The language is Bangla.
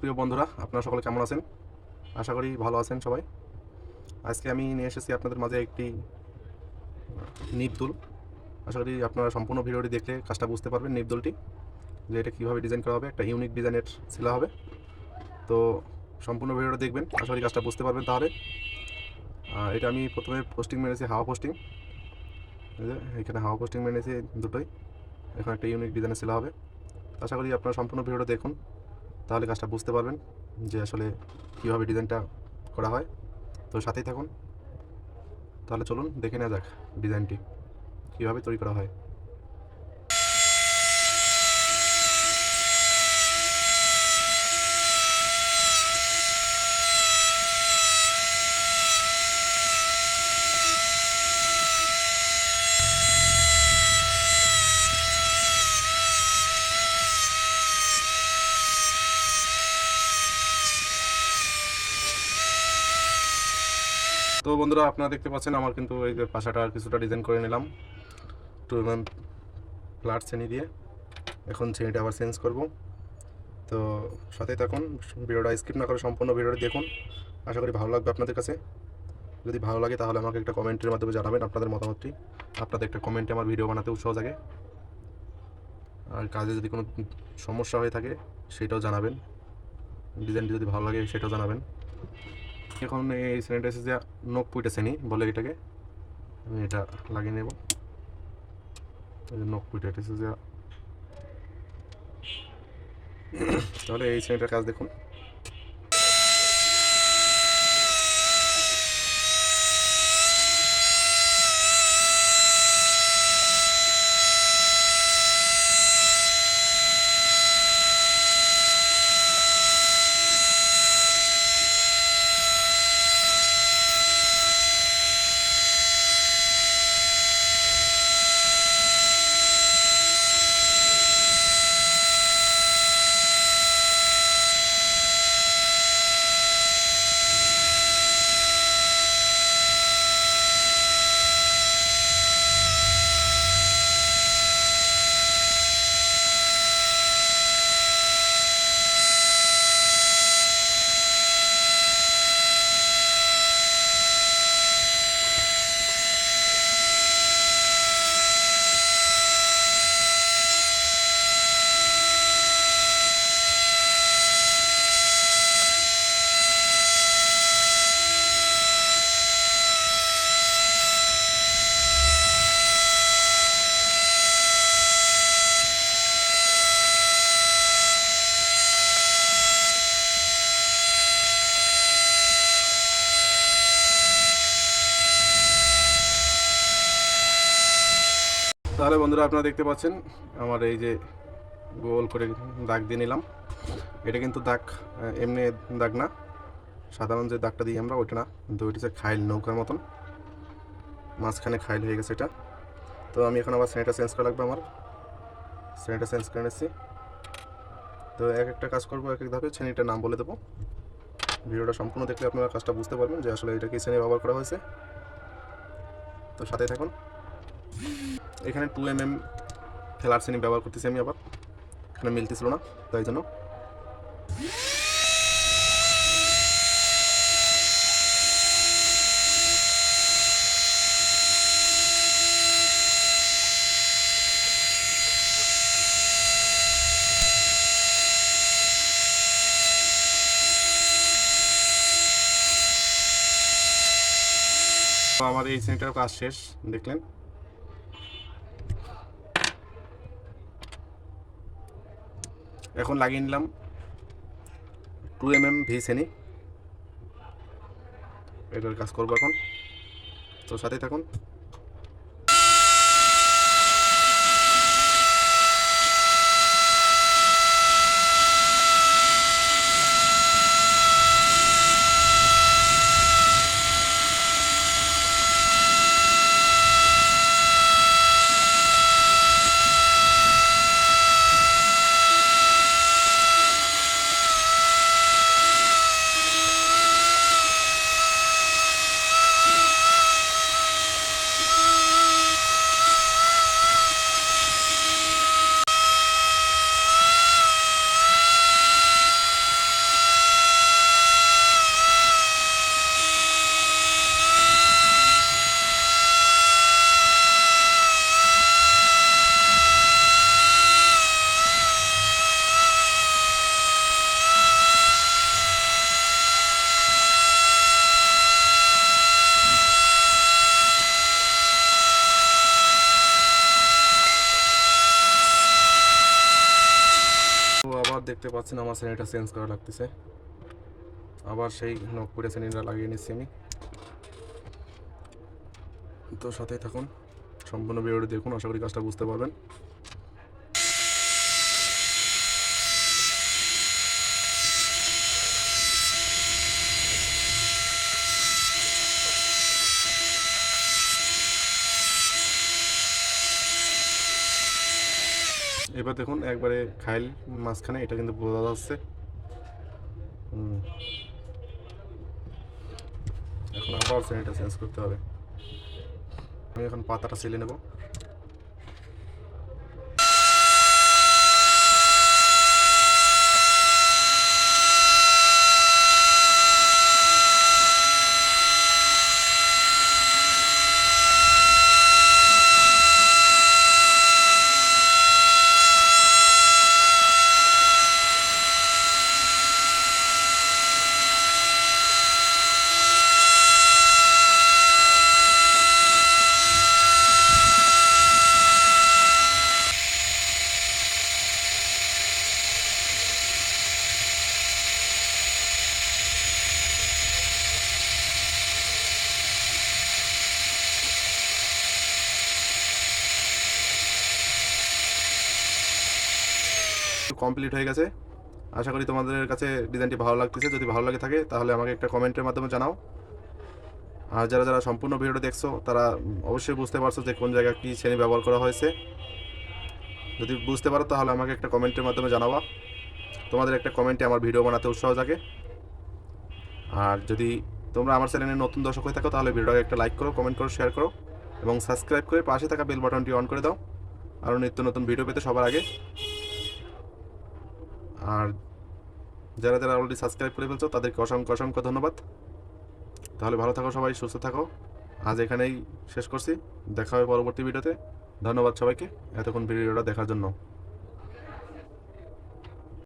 প্রিয় বন্ধুরা, আপনারা সকলে কেমন আছেন? আশা করি ভালো আছেন সবাই। আজকে আমি নিয়ে এসেছি আপনাদের মাঝে একটি নিপদুল আশা করি আপনারা সম্পূর্ণ ভিডিওটি দেখলে কাজটা বুঝতে পারবেন নিপদুলটি যে এটা কীভাবে ডিজাইন করা হবে, একটা ইউনিক ডিজাইনের ছিল হবে। তো সম্পূর্ণ ভিডিওটা দেখবেন, আশা করি কাজটা বুঝতে পারবেন তাহলে। এটা আমি প্রথমে পোস্টিং মেরেছি, হাওয়া পোস্টিং এখানে হাওয়া পোস্টিং মেরেছি দুটোই। এখন একটা ইউনিক ডিজাইনের ছিল হবে। আশা করি আপনারা সম্পূর্ণ ভিডিওটা দেখুন। তাহলে কাজটা বুঝতে পারবেন যে আসলে কীভাবে ডিজাইনটা করা হয়। তো সাথেই থাকুন। তাহলে চলুন দেখে নেওয়া যাক ডিজাইনটি কীভাবে তৈরি করা হয়। তো বন্ধুরা, আপনারা দেখতে পাচ্ছেন আমার কিন্তু এই যে পাশাটা আর কিছুটা ডিজাইন করে নিলাম। টু এম ফ্ল্যাট শ্রেণি দিয়ে। এখন শ্রেণীটা আবার চেঞ্জ করব। তো সাথেই থাকুন, ভিডিওটা স্কিপ না করে সম্পূর্ণ ভিডিওটা দেখুন। আশা করি ভালো লাগবে আপনাদের কাছে। যদি ভালো লাগে তাহলে আমাকে একটা কমেন্টের মাধ্যমে জানাবেন আপনাদের মতামতটি। আপনাদের একটা কমেন্টে আমার ভিডিও বানাতে উৎসাহ জাগে। আর কাজে যদি কোনো সমস্যা হয়ে থাকে, সেটাও জানাবেন। ডিজাইনটি যদি ভালো লাগে, সেটাও জানাবেন। এখন এই স্যানিটাইজার যা নখ পুইটা নি, বলে এটাকে, আমি এটা লাগিয়ে নেব। নখ পুইটা, এটা হচ্ছে যা। তাহলে এই স্যানিটার কাজ দেখুন। তাহলে বন্ধুরা আপনারা দেখতে পাচ্ছেন, আমার এই যে গোল করে দাগ দিয়ে নিলাম। এটা কিন্তু দাগ এমনি দাগ না। সাধারণ যে দাগটা দিই আমরা, ওইটা না। কিন্তু ওইটা হচ্ছে খাইল নৌকার মতন, মাঝখানে খাইল হয়ে গেছে এটা। তো আমি এখন আবার শ্রেণীটা চেঞ্জ করা লাগবে আমার। শ্রেণীটা চেঞ্জ করে নিচ্ছি। তো এক একটা কাজ করব এক এক ধাপে শ্রেণীটার নাম বলে দেবো। ভিডিওটা সম্পূর্ণ দেখলে আপনারা কাজটা বুঝতে পারবেন যে আসলে এটা কি শ্রেণি ব্যবহার করা হয়েছে। তো সাথে থাকুন। এখানে টু এম এম ফেলার শ্রেণি ব্যবহার করতেছি আমি আবার। এখানে মিলতেছিল না, তাই জন্য। আমার এই শ্রেণীটার কাজ শেষ, দেখলেন? এখন লাগিয়ে নিলাম। টু এম এম ভি শ্রেণি। এটার কাজ করব এখন। তো সাথে থাকুন। দেখতে পাচ্ছেন, আমার স্যানিটা চেঞ্জ করা লাগতেছে। আবার সেই নকপুরে স্যানিটা লাগিয়ে নিচ্ছি আমি। তো সাথেই থাকুন। সম্পূর্ণ ভিডিওটি দেখুন, আশা করি কাজটা বুঝতে পারবেন। এবার দেখুন, একবারে খাইল মাঝখানে, এটা কিন্তু বোঝা যাচ্ছে। এখন আবার শ্রেণীটা চেঞ্জ করতে হবে। আমি এখন পাতাটা সেলে নেব। কমপ্লিট হয়ে গেছে। আশা করি তোমাদের কাছে ডিজাইনটি ভালো লাগতেছে। যদি ভালো লাগে থাকে, তাহলে আমাকে একটা কমেন্টের মাধ্যমে জানাও। আর যারা যারা সম্পূর্ণ ভিডিওটা দেখছ, তারা অবশ্যই বুঝতে পারছ যে কোন জায়গায় কী শ্রেণি ব্যবহার করা হয়েছে। যদি বুঝতে পারো, তাহলে আমাকে একটা কমেন্টের মাধ্যমে জানাবা। তোমাদের একটা কমেন্টে আমার ভিডিও বানাতে উৎসাহ জাগে। আর যদি তোমরা আমার চ্যানেলে নতুন দর্শক হয়ে থাকো, তাহলে ভিডিওটাকে একটা লাইক করো, কমেন্ট করো, শেয়ার করো এবং সাবস্ক্রাইব করে পাশে থাকা বেল বাটনটি অন করে দাও। আরও নিত্য নতুন ভিডিও পেতে সবার আগে। আর যারা যারা অলরেডি সাবস্ক্রাইব করে ফেলছো, তাদেরকে অসংখ্য অসংখ্য ধন্যবাদ। তাহলে ভালো থাকো সবাই, সুস্থ থাকো। আজ এখানেই শেষ করছি। দেখা হবে পরবর্তী ভিডিওতে ধন্যবাদ সবাইকে। এতক্ষণ ভিডিওটা দেখার জন্য।